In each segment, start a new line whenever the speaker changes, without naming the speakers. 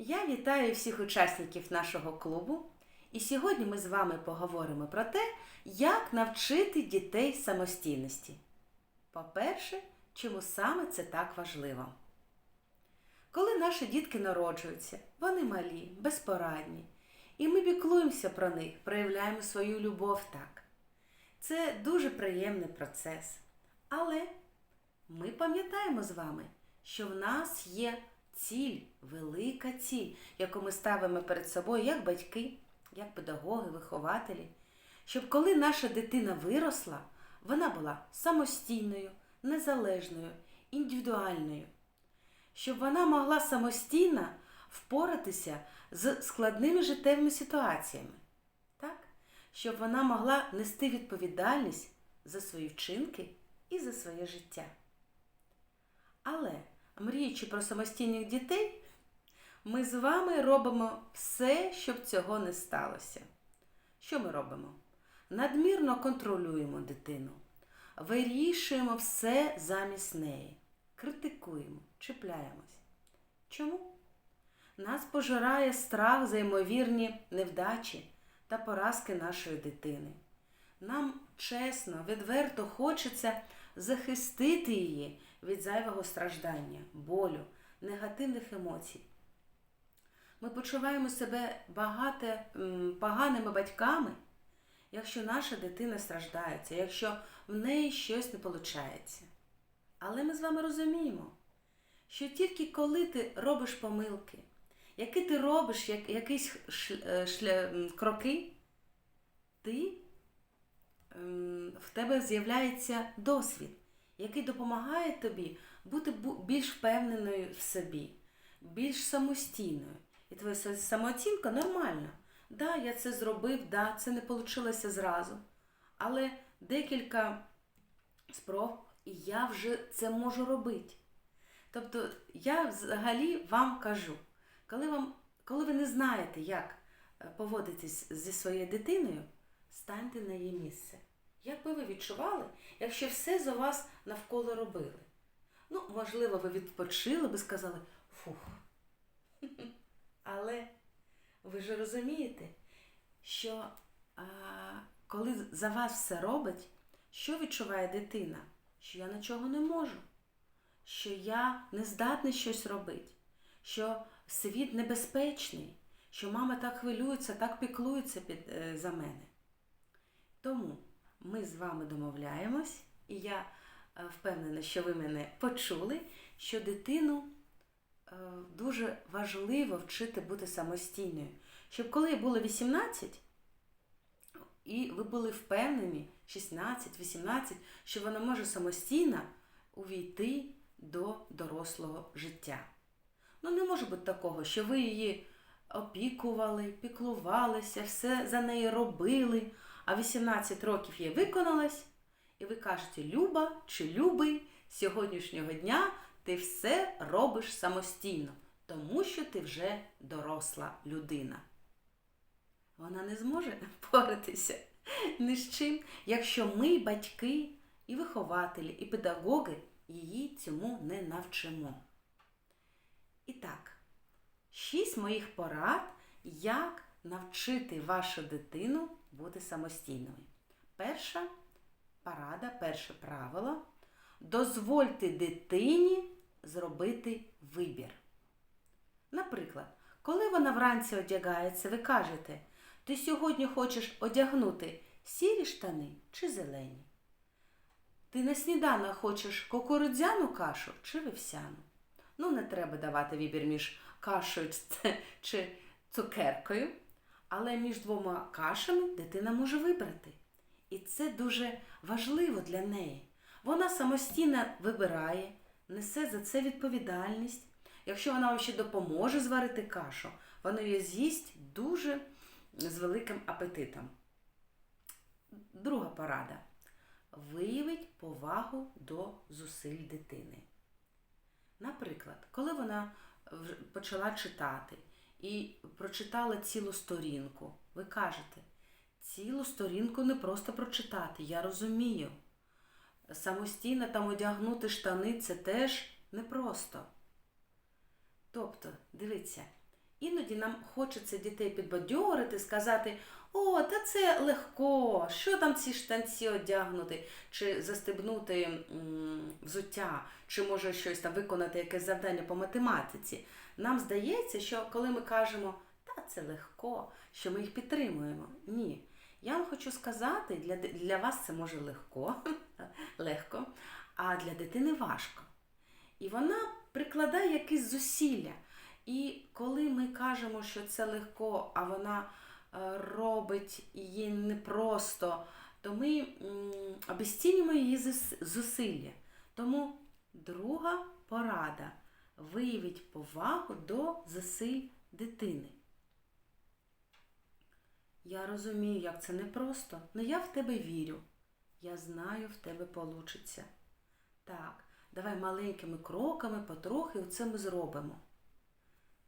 Я вітаю всіх учасників нашого клубу. І сьогодні ми з вами поговоримо про те, як навчити дітей самостійності. По-перше, чому саме це так важливо. Коли наші дітки народжуються, вони малі, безпорадні, і ми піклуємося про них, проявляємо свою любов так. Це дуже приємний процес. Але ми пам'ятаємо з вами, що в нас є ціль, велика ціль, яку ми ставимо перед собою як батьки, як педагоги, вихователі, щоб коли наша дитина виросла, вона була самостійною, незалежною, індивідуальною, щоб вона могла самостійно впоратися з складними життєвими ситуаціями, так? щоб вона могла нести відповідальність за свої вчинки і за своє життя. Але, мріючи про самостійних дітей, ми з вами робимо все, щоб цього не сталося. Що ми робимо? Надмірно контролюємо дитину, вирішуємо все замість неї, критикуємо, чіпляємось. Чому? Нас пожирає страх за ймовірні невдачі та поразки нашої дитини. Нам чесно, відверто хочеться захистити її від зайвого страждання, болю, негативних емоцій. Ми почуваємо себе багато поганими батьками, якщо наша дитина страждається, якщо в неї щось не виходить. Але ми з вами розуміємо, що тільки коли ти робиш помилки, які ти робиш як, якісь е, кроки, ти, в тебе з'являється досвід, який допомагає тобі бути більш впевненою в собі, більш самостійною. І твоя самооцінка нормальна. Да, я це зробив, да, це не вийшло зразу. Але декілька спроб, і я вже це можу робити. Тобто я взагалі вам кажу, коли, вам, коли ви не знаєте, як е, поводитись зі своєю дитиною, станьте на її місце. Як би ви відчували, якщо все за вас навколо робили? Ну, можливо, ви відпочили би сказали фух. Але ви ж розумієте, що а, коли за вас все робить, що відчуває дитина? Що я нічого не можу, що я не здатний щось робити, що світ небезпечний, що мама так хвилюється, так піклується під, е, за мене. Тому ми з вами домовляємось, і я е, впевнена, що ви мене почули, що дитину е, дуже важливо вчити бути самостійною. Щоб коли було 18, і ви були впевнені, 16-18, що вона може самостійно увійти до дорослого життя. Ну, не може бути такого, що ви її опікували, піклувалися, все за неї робили, а 18 років їй виконалось, і ви кажете, Люба чи Любий, сьогоднішнього дня ти все робиш самостійно, тому що ти вже доросла людина. Вона не зможе впоратися ні з чим, якщо ми, батьки, і вихователі, і педагоги її цьому не навчимо. І так, шість моїх порад, як навчити вашу дитину бути самостійною. Перша порада, перше правило дозвольте дитині зробити вибір. Наприклад, коли вона вранці одягається, ви кажете, ти сьогодні хочеш одягнути сірі штани чи зелені? Ти на сніданок хочеш кукурудзяну кашу чи вівсяну? Ну, не треба давати вибір між кашею чи цукеркою, але між двома кашами дитина може вибрати. І це дуже важливо для неї. Вона самостійно вибирає, несе за це відповідальність. Якщо вона вам ще допоможе зварити кашу, вона її з'їсть дуже з великим апетитом. Друга порада. Виявить повагу до зусиль дитини. Наприклад, коли вона почала читати і прочитала цілу сторінку, ви кажете, цілу сторінку не просто прочитати, я розумію. Самостійно там одягнути штани це теж непросто. Тобто, дивіться, Іноді нам хочеться дітей підбадьорити, сказати: о, та це легко, що там ці штанці одягнути, чи застебнути взуття, чи може щось там виконати якесь завдання по математиці. Нам здається, що коли ми кажемо, та це легко, що ми їх підтримуємо. Ні. Я вам хочу сказати, для, для вас це може легко, легко, а для дитини важко. І вона прикладає якісь зусилля. І коли ми кажемо, що це легко, а вона е, робить її непросто, то ми м, обесцінюємо її зус- зусилля. Тому друга порада виявіть повагу до зусиль дитини. Я розумію, як це непросто, але я в тебе вірю. Я знаю, в тебе получиться. Так, давай маленькими кроками потрохи це ми зробимо.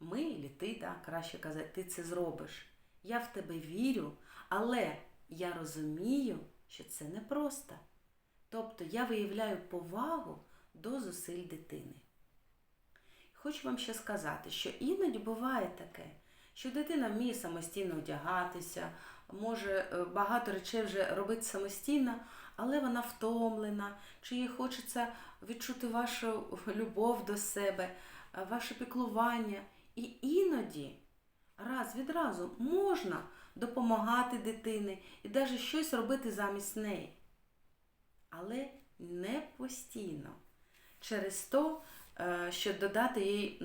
Ми, і ти, так, краще казати, ти це зробиш. Я в тебе вірю, але я розумію, що це непросто. Тобто я виявляю повагу до зусиль дитини. Хочу вам ще сказати, що іноді буває таке, що дитина вміє самостійно одягатися, може е, багато речей вже робити самостійно, але вона втомлена, чи їй хочеться відчути вашу любов до себе, е, ваше піклування. І іноді раз від разу можна допомагати дитині і навіть щось робити замість неї. Але не постійно. Через то, е, щоб додати їй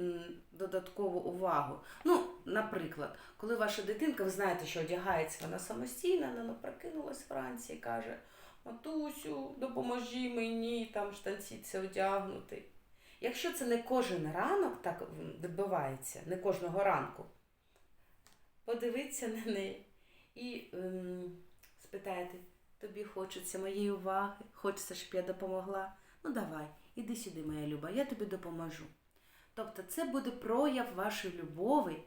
додаткову увагу. Ну, наприклад, коли ваша дитинка, ви знаєте, що одягається вона самостійно, вона прокинулась вранці і каже: Матусю, допоможи мені там штанці це одягнути. Якщо це не кожен ранок так відбувається, не кожного ранку, подивіться на неї і ем, спитайте, тобі хочеться моєї уваги, хочеться, щоб я допомогла. Ну давай, іди сюди, моя люба, я тобі допоможу. Тобто це буде прояв вашої любові,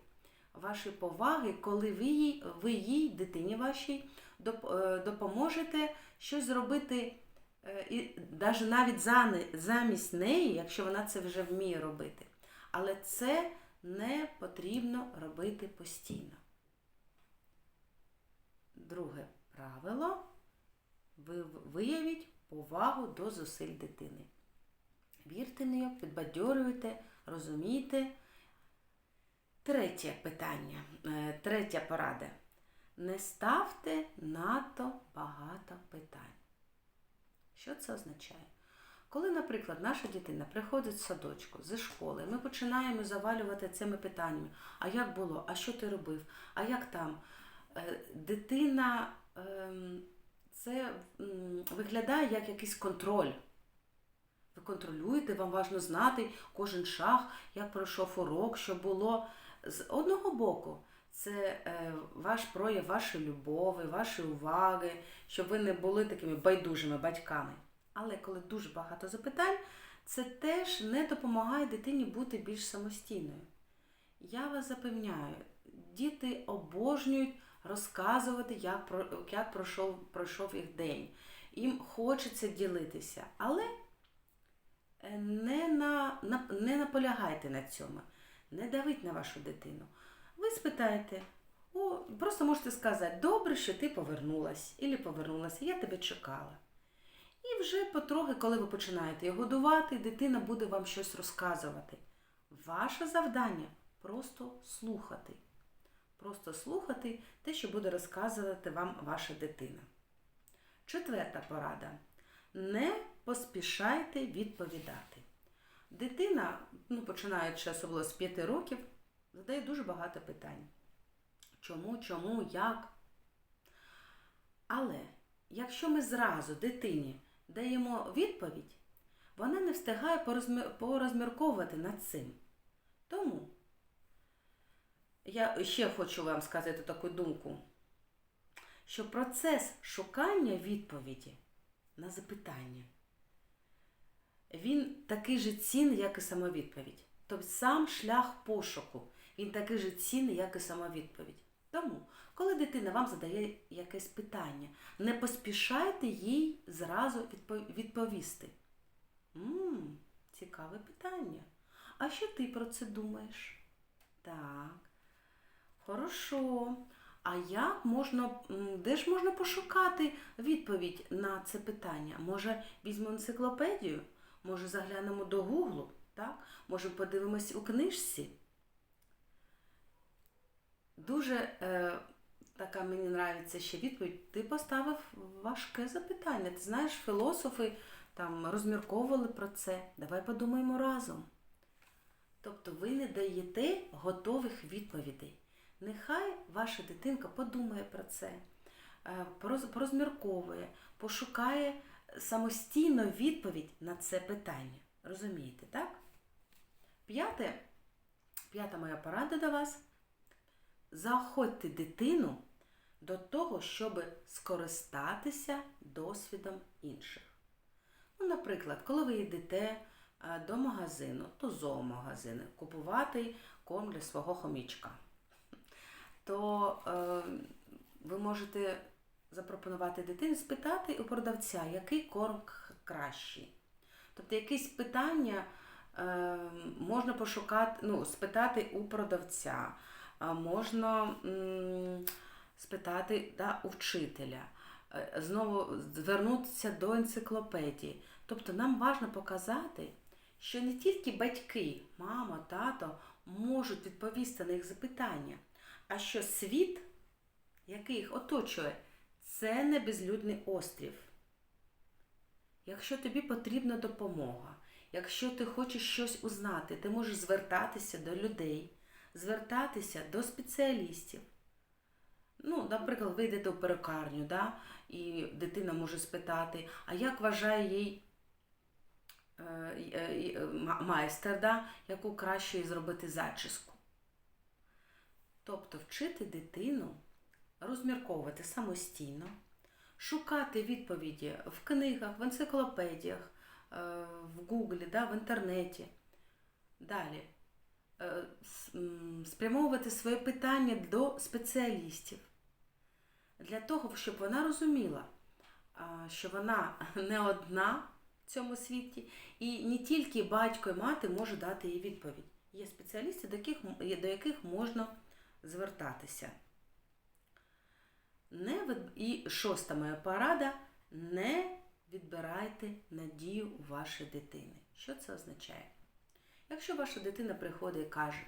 вашої поваги, коли ви їй, ви їй дитині вашій, е, допоможете щось зробити, е, і навіть замість неї, якщо вона це вже вміє робити. Але це не потрібно робити постійно. Друге правило ви виявіть повагу до зусиль дитини. Вірте в неї, підбадьорюйте, розумійте. Третє питання, е, третя порада. Не ставте надто багато питань. Що це означає? Коли, наприклад, наша дитина приходить з садочку, зі школи, ми починаємо завалювати цими питаннями: а як було, а що ти робив, а як там? Е, Дитина ем, це виглядає як якийсь контроль. Контролюєте, вам важливо знати кожен шаг, як пройшов урок, що було. З одного боку, це е, ваш прояв вашої любові, вашої уваги, щоб ви не були такими байдужими батьками. Але коли дуже багато запитань, це теж не допомагає дитині бути більш самостійною. Я вас запевняю, діти обожнюють розказувати, як, як пройшов, пройшов їх день. Їм хочеться ділитися, але не, на, на, не наполягайте на цьому, не давіть на вашу дитину. Ви спитаєте, о, просто можете сказати, добре, що ти повернулась, або повернулася, я тебе чекала. І вже потрохи, коли ви починаєте його годувати, дитина буде вам щось розказувати. Ваше завдання просто слухати. Просто слухати те, що буде розказувати вам ваша дитина. Четверта порада. Не поспішайте відповідати. Дитина, ну, починаючи особливо з 5 років, задає дуже багато питань. Чому, чому, як? Але якщо ми зразу дитині даємо відповідь, вона не встигає порозмірковувати над цим. Тому я ще хочу вам сказати таку думку, що процес шукання відповіді на запитання, він такий же цінний, як і сама відповідь. Тобто сам шлях пошуку, він такий же цінний, як і сама відповідь. Тому, коли дитина вам задає якесь питання, не поспішайте їй зразу відповісти. Мм, цікаве питання. А що ти про це думаєш? Так. Хорошо. А як можна, де ж можна пошукати відповідь на це питання? Може, візьмемо енциклопедію? Може, заглянемо до Гуглу? Так? Може, подивимось у книжці? Дуже е, така мені нравиться ще відповідь. Ти поставив важке запитання. Ти знаєш, філософи там розмірковували про це. Давай подумаємо разом. Тобто ви не даєте готових відповідей. Нехай ваша дитинка подумає про це, е, пороз- порозмірковує, пошукає самостійно відповідь на це питання. Розумієте, так? П'яте, п'ята моя порада до вас. Заохотьте дитину до того, щоб скористатися досвідом інших. Ну, наприклад, коли ви йдете до магазину, до зоомагазину, купувати корм для свого хомічка, то е, ви можете запропонувати дитині спитати у продавця, який корм кращий. Тобто якісь питання е, можна пошукати, ну, спитати у продавця, можна м, спитати да, у вчителя, е, знову звернутися до енциклопедії. Тобто нам важливо показати, що не тільки батьки, мама, тато можуть відповісти на їх запитання, а що світ, який їх оточує, це не безлюдний острів. Якщо тобі потрібна допомога, якщо ти хочеш щось узнати, ти можеш звертатися до людей, звертатися до спеціалістів. Ну, наприклад, ви йдете в перукарню, да? і дитина може спитати, а як вважає їй е, е, е, майстер, да? яку краще зробити зачіску. Тобто вчити дитину розмірковувати самостійно, шукати відповіді в книгах, в енциклопедіях, е, в Гуглі, да, в інтернеті. Далі е, спрямовувати своє питання до спеціалістів для того, щоб вона розуміла, що вона не одна в цьому світі, і не тільки батько і мати можуть дати їй відповідь. Є спеціалісти, до яких можна звертатися. Не від... І шоста моя порада не відбирайте надію у вашої дитини. Що це означає? Якщо ваша дитина приходить і каже,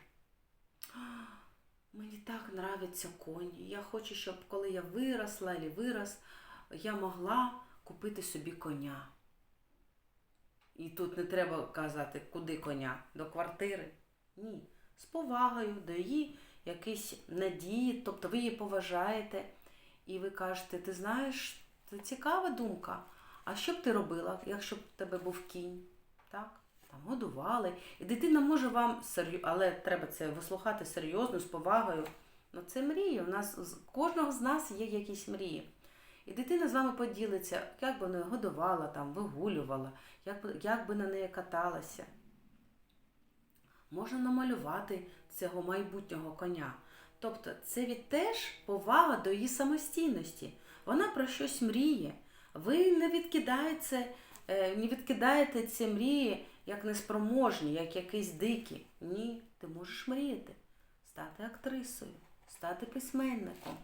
мені так нравяться коні, я хочу, щоб коли я виросла або вирос, я могла купити собі коня. І тут не треба казати, куди коня, до квартири. Ні. З повагою до її якісь надії, тобто ви її поважаєте, і ви кажете, ти знаєш, це цікава думка. А що б ти робила, якщо б в тебе був кінь? Так? Там годували. І дитина може вам серйозно, але треба це вислухати серйозно, з повагою. Ну, це мрії. У нас з- кожного з нас є якісь мрії. І дитина з вами поділиться, як би вона годувала, там, вигулювала, як би, як би на неї каталася. Можна намалювати цього майбутнього коня. Тобто це від теж повага до її самостійності. Вона про щось мріє. Ви не відкидаєте, е, не відкидаєте ці мрії як неспроможні, як якісь дикі. Ні, ти можеш мріяти, стати актрисою, стати письменником.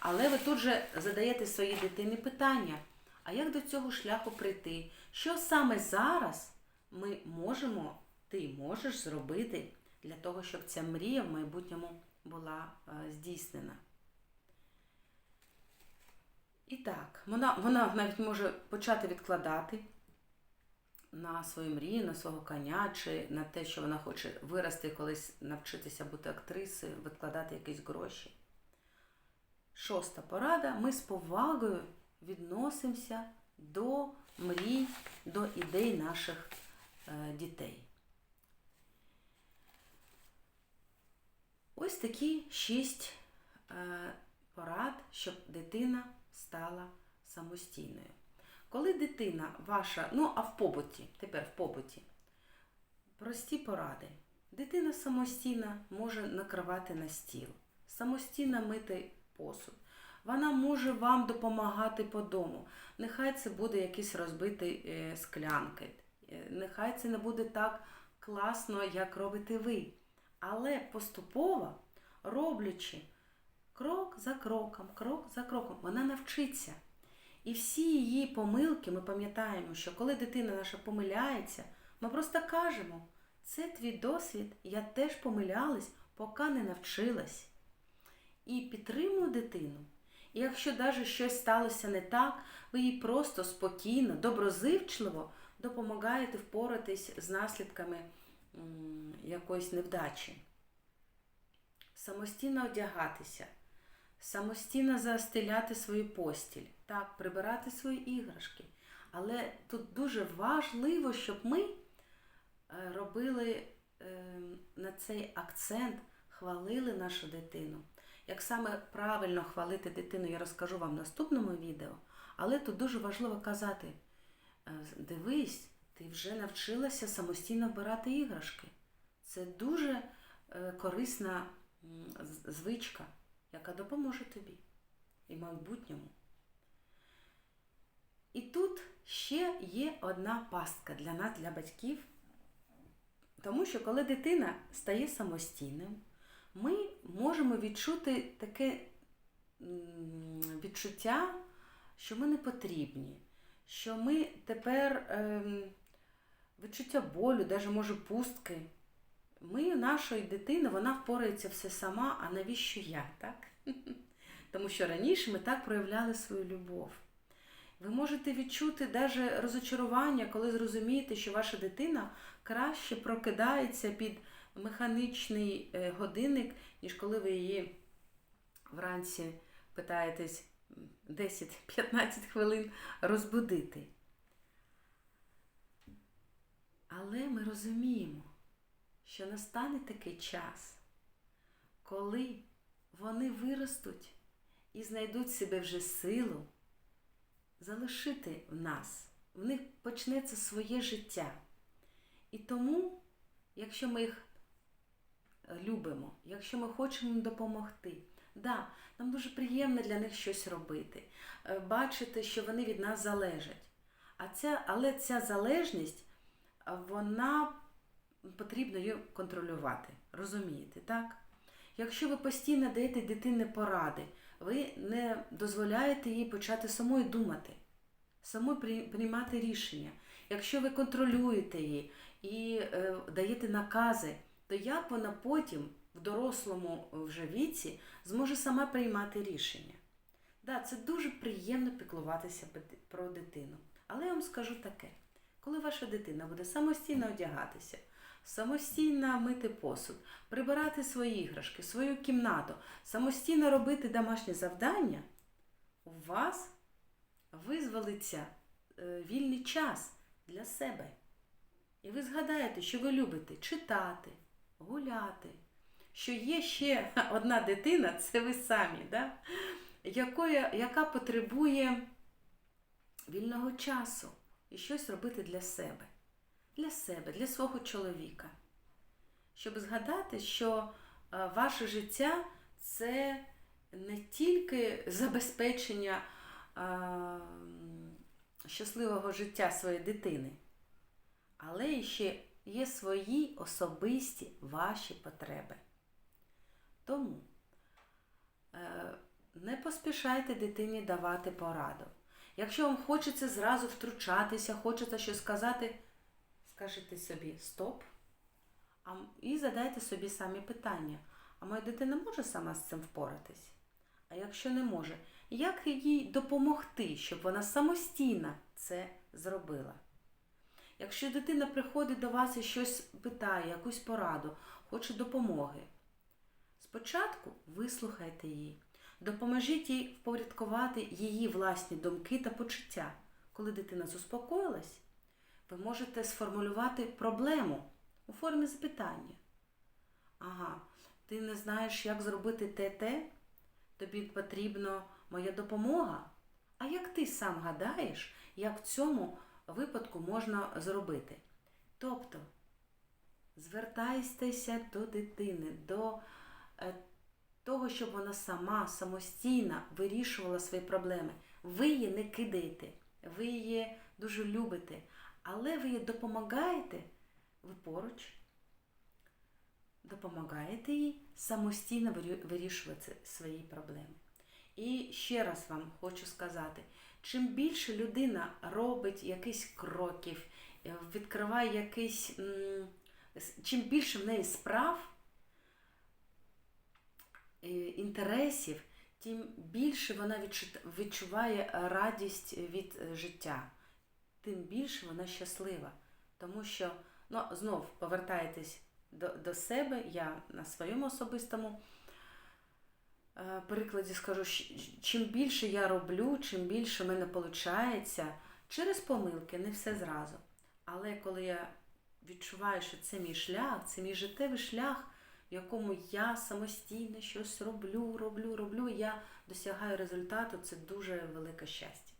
Але ви тут же задаєте своїй дитині питання: а як до цього шляху прийти? Що саме зараз ми можемо, ти можеш зробити для того, щоб ця мрія в майбутньому була е, здійснена? І так, вона, вона навіть може почати відкладати на свою мрію, на свого коня, чи на те, що вона хоче вирости колись навчитися бути актрисою, відкладати якісь гроші. Шоста порада. Ми з повагою відносимося до мрій, до ідей наших е, дітей. Ось такі шість е, порад, щоб дитина стала самостійною. Коли дитина ваша, ну а в побуті, тепер в побуті, прості поради. Дитина самостійно може накривати на стіл, самостійно мити посуд. Вона може вам допомагати по дому. Нехай це буде якісь розбиті е, склянки. Е, Нехай це не буде так класно, як робите ви. Але поступово, роблячи Крок за кроком, крок за кроком. Вона навчиться. І всі її помилки ми пам'ятаємо, що коли дитина наша помиляється, ми просто кажемо, це твій досвід, я теж помилялась, поки не навчилась. І підтримую дитину. І якщо навіть щось сталося не так, ви їй просто спокійно, доброзивчливо допомагаєте впоратись з наслідками якоїсь невдачі. Самостійно одягатися, самостійно застеляти свою постіль, так, прибирати свої іграшки. Але тут дуже важливо, щоб ми е, робили е, на цей акцент, хвалили нашу дитину. Як саме правильно хвалити дитину, я розкажу вам в наступному відео. Але тут дуже важливо казати: е, дивись, ти вже навчилася самостійно вбирати іграшки. Це дуже е, корисна звичка, яка допоможе тобі і майбутньому. І тут ще є одна пастка для нас, для батьків. Тому що коли дитина стає самостійним, ми можемо відчути таке відчуття, що ми не потрібні, що ми тепер ем, відчуття болю, навіть може пустки. Ми, нашої дитини, вона впорається все сама, а навіщо я, так? Тому що раніше ми так проявляли свою любов. Ви можете відчути навіть розочарування, коли зрозумієте, що ваша дитина краще прокидається під механічний е, годинник, ніж коли ви її вранці питаєтесь 10-15 хвилин розбудити. Але ми розуміємо, що настане такий час, коли вони виростуть і знайдуть себе вже силу залишити в нас. В них почнеться своє життя. І тому, якщо ми їх любимо, якщо ми хочемо їм допомогти, да, нам дуже приємно для них щось робити, е, бачити, що вони від нас залежать. А ця, але ця залежність, вона потрібно її контролювати. Розумієте, так? Якщо ви постійно даєте дитині поради, ви не дозволяєте їй почати самою думати, самою приймати рішення. Якщо ви контролюєте її і е, даєте накази, то як вона потім в дорослому вже віці зможе сама приймати рішення? Да, це дуже приємно піклуватися про дитину. Але я вам скажу таке: коли ваша дитина буде самостійно одягатися, самостійно мити посуд, прибирати свої іграшки, свою кімнату, самостійно робити домашні завдання, у вас визволиться е, вільний час для себе. І ви згадаєте, що ви любите читати, гуляти, що є ще одна дитина, це ви самі, да? якої, яка потребує вільного часу і щось робити для себе, для себе, для свого чоловіка. Щоб згадати, що е, ваше життя це не тільки забезпечення е, м, щасливого життя своєї дитини, але і ще є свої особисті ваші потреби. Тому е, не поспішайте дитині давати пораду. Якщо вам хочеться зразу втручатися, хочеться щось сказати, скажіть собі стоп. А, і задайте собі самі питання. А моя дитина може сама з цим впоратись? А якщо не може, як їй допомогти, щоб вона самостійно це зробила? Якщо дитина приходить до вас і щось питає, якусь пораду, хоче допомоги, спочатку вислухайте її, допоможіть їй впорядкувати її власні думки та почуття. Коли дитина заспокоїлась, ви можете сформулювати проблему у формі запитання. Ага, ти не знаєш, як зробити те-те? Тобі потрібна моя допомога? А як ти сам гадаєш, як в цьому випадку можна зробити? Тобто, звертайтеся до дитини, до е, того, щоб вона сама самостійно вирішувала свої проблеми. Ви її не кидаєте, ви її дуже любите, але ви їй допомагаєте, ви поруч. допомагаєте їй самостійно вирішувати свої проблеми. І ще раз вам хочу сказати: чим більше людина робить якісь кроків, е, відкриває якийсь, чим більше в неї справ, інтересів, тим більше вона відчуває радість від е, життя, тим більше вона щаслива. Тому що, ну, знов повертаєтесь до, до себе, я на своєму особистому е, прикладі скажу, чим більше я роблю, чим більше в мене виходить, через помилки, не все зразу. Але коли я відчуваю, що це мій шлях, це мій життєвий шлях, в якому я самостійно щось роблю, роблю, роблю, я досягаю результату, це дуже велике щастя.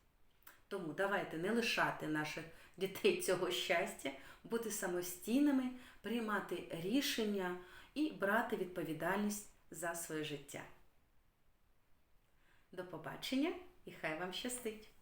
Тому давайте не лишати наших дітей цього щастя, бути самостійними, приймати рішення і брати відповідальність за своє життя. До побачення і хай вам щастить!